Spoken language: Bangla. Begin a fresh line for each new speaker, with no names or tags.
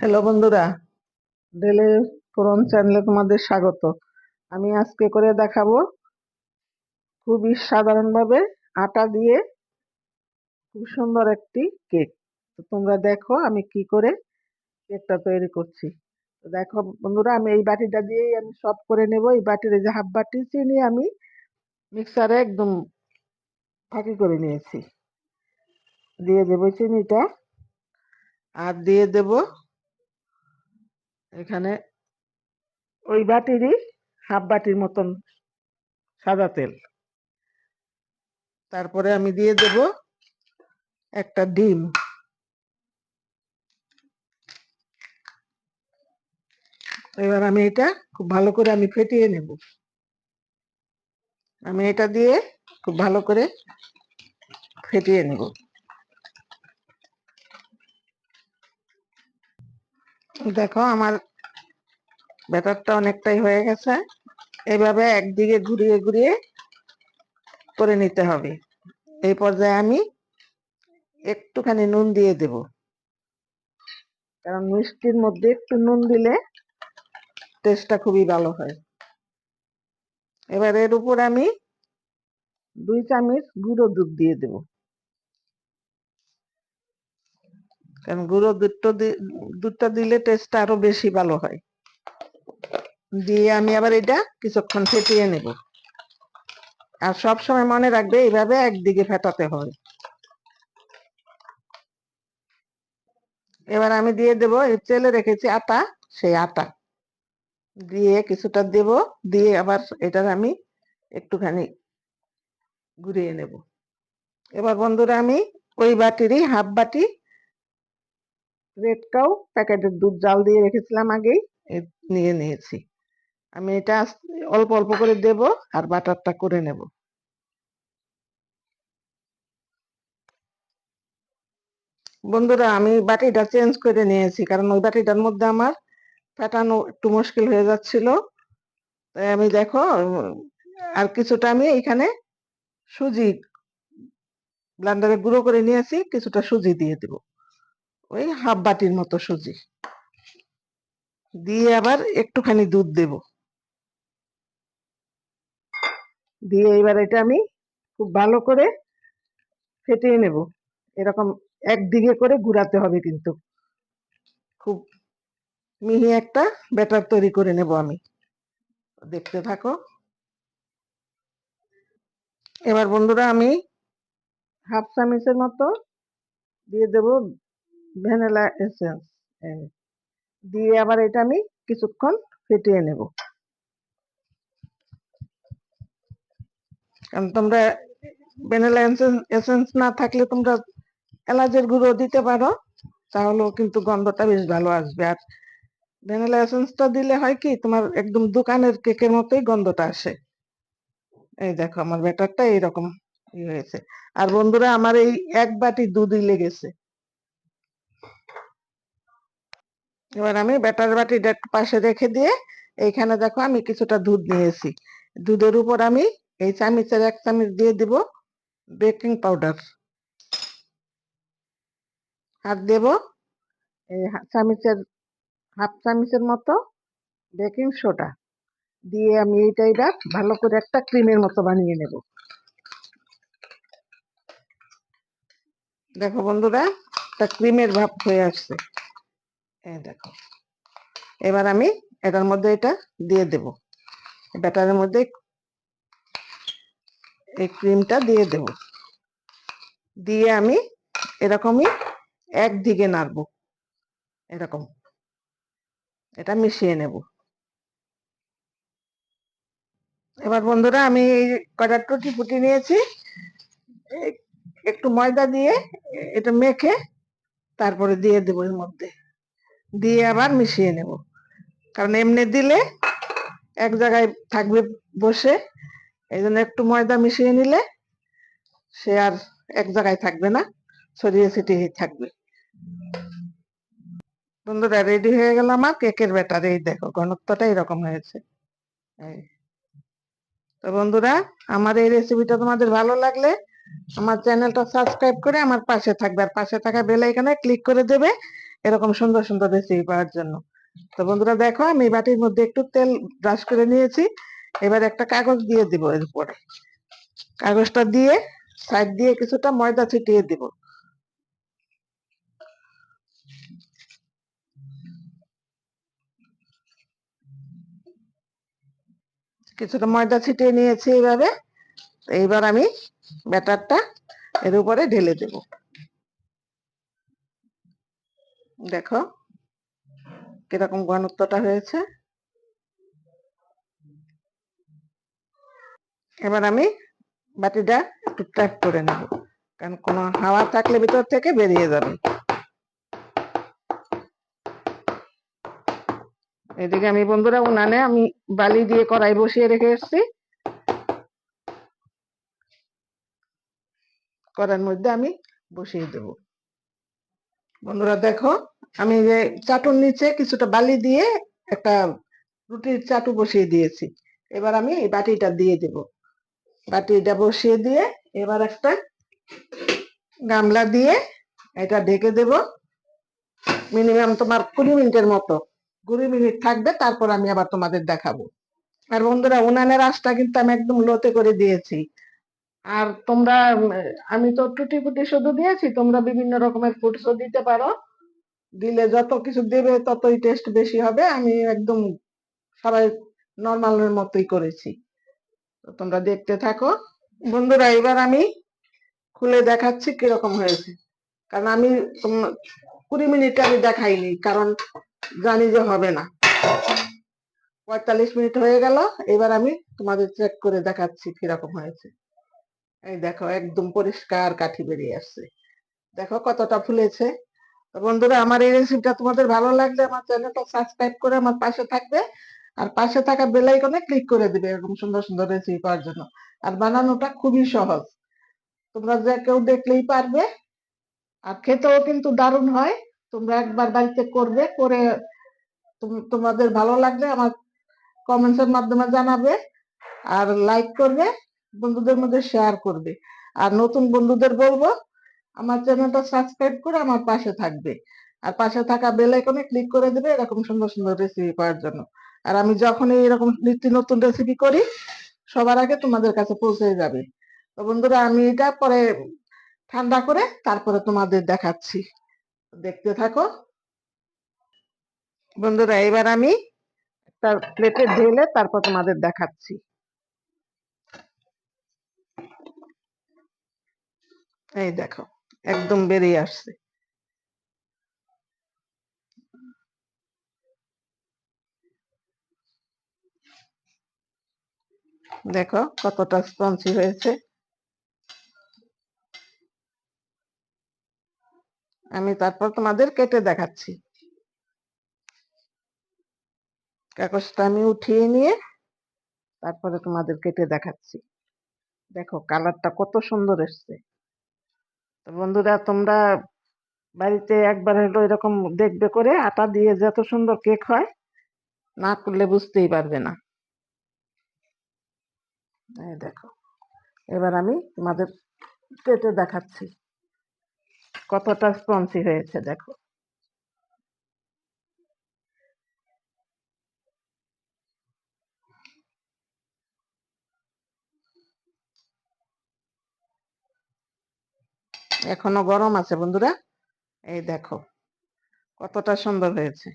হ্যালো বন্ধুরা ডেলে ফোরন চ্যানেলে তোমাদের স্বাগত। আমি আজকে করে দেখাবো খুবই সাধারণভাবে আটা দিয়ে খুব সুন্দর একটি কেক। তো তোমরা দেখো আমি কি করে কেকটা তৈরি করছি। তো দেখো বন্ধুরা, আমি এই বাটিটা দিয়েই আমি সব করে নেব। এই বাটির যে হাফ বাটি চিনি আমি মিক্সারে একদম ফাঁকি করে নিয়েছি। দিয়ে দেবো চিনিটা আর দিয়ে দেব এখানে ওই বাটিরই হাফ বাটির মতন সাদা তেল। তারপরে আমি দিয়ে দেব একটা ডিম। এবার আমি এটা খুব ভালো করে আমি ফেটিয়ে নেব। আমি এটা দিয়ে খুব ভালো করে ফেটিয়ে নেব। দেখো আমার ব্যাটারটা অনেকটাই হয়ে গেছে। এইভাবে একদিকে ঘুরিয়ে ঘুরিয়ে করে নিতে হবে। এই পর্যায়ে আমি একটুখানি নুন দিয়ে দেব। কারণ মিষ্টির মধ্যে একটু নুন দিলে টেস্টটা খুবই ভালো হয়। এবার এর উপর আমি দুই চামচ গুঁড়ো দুধ দিয়ে দেব। কারণ গুঁড়ো দুধটা দুধটা দিলে টেস্টটা আরও বেশি ভালো হয়। দিয়ে আমি আবার এটা কিছুক্ষণ ফেটিয়ে নেব। আর সব সময় মনে রাখবে, এইভাবে একদিকে ফেটাতে হয়। এবার আমি দিয়ে দেব তেলে রেখেছি আটা, সেই আটা। দিয়ে কিছুটা দেব, দিয়ে আবার এটার আমি একটুখানি ঘুরিয়ে নেব। এবার বন্ধুরা, আমি ওই বাটিরই হাফ বাটি রেড কাউ প্যাকেটের দুধ জাল দিয়ে রেখেছিলাম আগেই নিয়ে নিয়েছি। আমি এটা অল্প অল্প করে দেব আর বাটারটা করে নেব। বন্ধুরা, আমি বাটিটা চেঞ্জ করে নিয়েছি, কারণ ওই বাটিটার মধ্যে আমার ফাটানো একটু মুশকিল হয়ে যাচ্ছিল। তাই আমি দেখো, আর কিছুটা আমি এখানে সুজি ব্লান্ডারে গুঁড়ো করে নিয়েছি, কিছুটা সুজি দিয়ে দেব। ওই হাফ বাটির মতো সুজি। দিয়ে আবার একটুখানি দুধ দেব। দিয়ে এবার এটা আমি খুব ভালো করে ফেটিয়ে নেব। এরকম একদিকে করে ঘুরাতে হবে কিন্তু। খুব মিহি একটা ব্যাটার তৈরি করে নেব আমি। দেখতে থাকো। এবার বন্ধুরা আমি হাফ চামচের মতো দিয়ে দেব ভ্যানিলা এসেন্স। দিয়ে আবার এটা আমি কিছুক্ষণ ফেটিয়ে নেব। কারণ তোমরা ভ্যানিলা এসেন্স না থাকলে তোমরা এলাচের গুঁড়ো দিতে পারো, তাহলেও কিন্তু গন্ধটা বেশ ভালো আসবে। আর ভ্যানিলা এসেন্সটা দিলে হয় কি, তোমার একদম দোকানের কেকের মতোই গন্ধটা আসে। এই দেখো, আমার ব্যাটারটা এইরকম হয়েছে। আর বন্ধুরা, আমার এই এক বাটি দুধই লেগেছে। এবার আমি ব্যাটার বাটিটা পাশে রেখে দিয়ে, এইখানে দেখো আমি কিছুটা দুধ নিয়েছি। দুধের উপর আমি এই চামিচের এক চামিচ দিয়ে দিব বেকিং পাউডার। আর দেব, এই চামিচের, হাফ চামিচের মতো বেকিং সোডা দিয়ে আমি এইটা এটা ভালো করে একটা ক্রিমের মতো বানিয়ে নেব। দেখো বন্ধুরা, একটা ক্রিমের ভাব হয়ে আসছে। এই দেখো, এবার আমি এটার মধ্যে এটা দিয়ে দেব। ব্যাটারের মধ্যে এই ক্রিমটা দিয়ে দেব। দিয়ে আমি এরকমই একদিকে নাড়বো। এরকম। এটা মিশিয়ে নেব। এবার বন্ধুরা, আমি এই কটা টুটি ফুটি নিয়েছি একটু ময়দা দিয়ে এটা মেখে তারপরে দিয়ে দেবো এর মধ্যে। দিয়ে আবার মিশিয়ে নেব। কারণ এমনি দিলে এক জায়গায় থাকবে বসে। এই জন্য একটু ময়দা মিশিয়ে নিলে সে আর এক জায়গায় থাকবে না, ছড়িয়ে ছিটিয়ে থাকবে। বন্ধুরা রেডি হয়ে গেল আমার কেকের ব্যাটার। এই দেখো, ঘনত্বটা এরকম হয়েছে। তো বন্ধুরা, আমার এই রেসিপিটা তোমাদের ভালো লাগলে আমার চ্যানেলটা সাবস্ক্রাইব করে আমার পাশে থাকবে। আর পাশে থাকা বেল আইকনে ক্লিক করে দেবে এরকম সুন্দর সুন্দর রেসিপি পাওয়ার জন্য। তো বন্ধুরা, দেখো, আমি বাটির মধ্যে একটু তেল ব্রাশ করে নিয়েছি। এবার একটা কাগজ দিয়ে দিব এর উপরে কাগজটা দিয়ে সাইড দিয়ে কিছুটা ময়দা ছিটিয়ে দিব। কিছুটা ময়দা ছিটিয়ে নিয়েছি এইভাবে এইবার আমি ব্যাটারটা এর উপরে ঢেলে দেব। দেখো কীরকম ঘনত্বটা হয়েছে। এবার আমি বাটিটা একটু ট্যাপ করে নেব, কারণ কোনো হাওয়া থাকলে ভিতর থেকে বেরিয়ে যাবে। এদিকে আমি বন্ধুরা উনানে আমি বালি দিয়ে কড়াই বসিয়ে রেখে এসেছি। কড়াইয়ের মধ্যে আমি বসিয়ে দেব। বন্ধুরা দেখো, আমি যে চাটুর নিচে কিছুটা বালি দিয়ে একটা রুটির চাটু বসিয়ে দিয়েছি। এবার আমি এই বাটিটা দিয়ে দেব। বাটিটা বসিয়ে দিয়ে এবার একটা গামলা দিয়ে এটা ঢেকে দেব। মিনিমাম তোমার কুড়ি মিনিটের মতো। কুড়ি মিনিট থাকবে, তারপর আমি আবার তোমাদের দেখাবো। আর বন্ধুরা, উনানের আঁচটা কিন্তু আমি একদম লোতে করে দিয়েছি। আর তোমরা, আমি তো টুটি ফুটি শুধু দিয়েছি, তোমরা বিভিন্ন রকমের ফুডসও দিতে পারো। দিলে যত কিছু দেবে, ততই টেস্ট বেশি হবে। আমি একদম সবাই নর্মালের মতোই করেছি। তো তোমরা দেখতে থাকো। বন্ধুরা, এবার আমি খুলে দেখাচ্ছি কীরকম হয়েছে। কারণ আমি কুড়ি মিনিট আমি দেখাইনি, কারণ জানি যে হবে না। পঁয়তাল্লিশ মিনিট হয়ে গেল, এবার আমি তোমাদের চেক করে দেখাচ্ছি কীরকম হয়েছে। এই দেখো, একদম পরিষ্কার কাঠি বেরিয়ে আসছে। দেখো কতটা ফুলেছে। বন্ধুরা, আমার এই রেসিপিটা তোমাদের ভালো লাগলে আমার চ্যানেলটা সাবস্ক্রাইব করে আমার পাশে থাকবে। আর পাশে থাকা বেল আইকনে ক্লিক করে দিবে এরকম সুন্দর সুন্দর রেসিপি পাওয়ার জন্য। আর বানানোটা খুবই সহজ। তোমরা যে কেউ দেখলেই পারবে। আর খেতেও কিন্তু দারুণ হয়। তোমরা একবার বাড়িতে করবে, করে তোমাদের ভালো লাগলে আমার কমেন্টসের মাধ্যমে জানাবে। আর লাইক করবে, বন্ধুদের মধ্যে শেয়ার করবে। আর নতুন বন্ধুদের বলব, আমার চ্যানেলটা সাবস্ক্রাইব করে আমার পাশে থাকবে। আর পাশে থাকা বেল আইকনে ক্লিক করে দেবে এরকম সুন্দর সুন্দর রেসিপি পাওয়ার জন্য। আর আমি যখনই এরকম নিত্য নতুন রেসিপি করি, সবার আগে তোমাদের কাছে পৌঁছে যাবে। তো বন্ধুরা, আমি এটা পরে ঠান্ডা করে তারপরে তোমাদের দেখাচ্ছি। দেখতে থাকো। বন্ধুরা, এবার আমি একটা প্লেটে ঢেলে তারপর তোমাদের দেখাচ্ছি। এই দেখো, একদম বেরিয়ে আসছে। দেখো কতটা স্পঞ্জি হয়েছে। আমি তারপর তোমাদের কেটে দেখাচ্ছি। কাগজটা আমি উঠিয়ে নিয়ে তারপরে তোমাদের কেটে দেখাচ্ছি। দেখো কালারটা কত সুন্দর এসছে। বন্ধুরা, তোমরা বাড়িতে একবার হলো এরকম দেখবে করে আটা দিয়ে যত সুন্দর কেক হয়, না করলে বুঝতেই পারবে না। এই দেখো। এবার আমি তোমাদের কেটে দেখাচ্ছি কতটা স্পঞ্জি হয়েছে, দেখো। এখনও গরম আছে বন্ধুরা। এই দেখো, কতটা সুন্দর হয়েছে।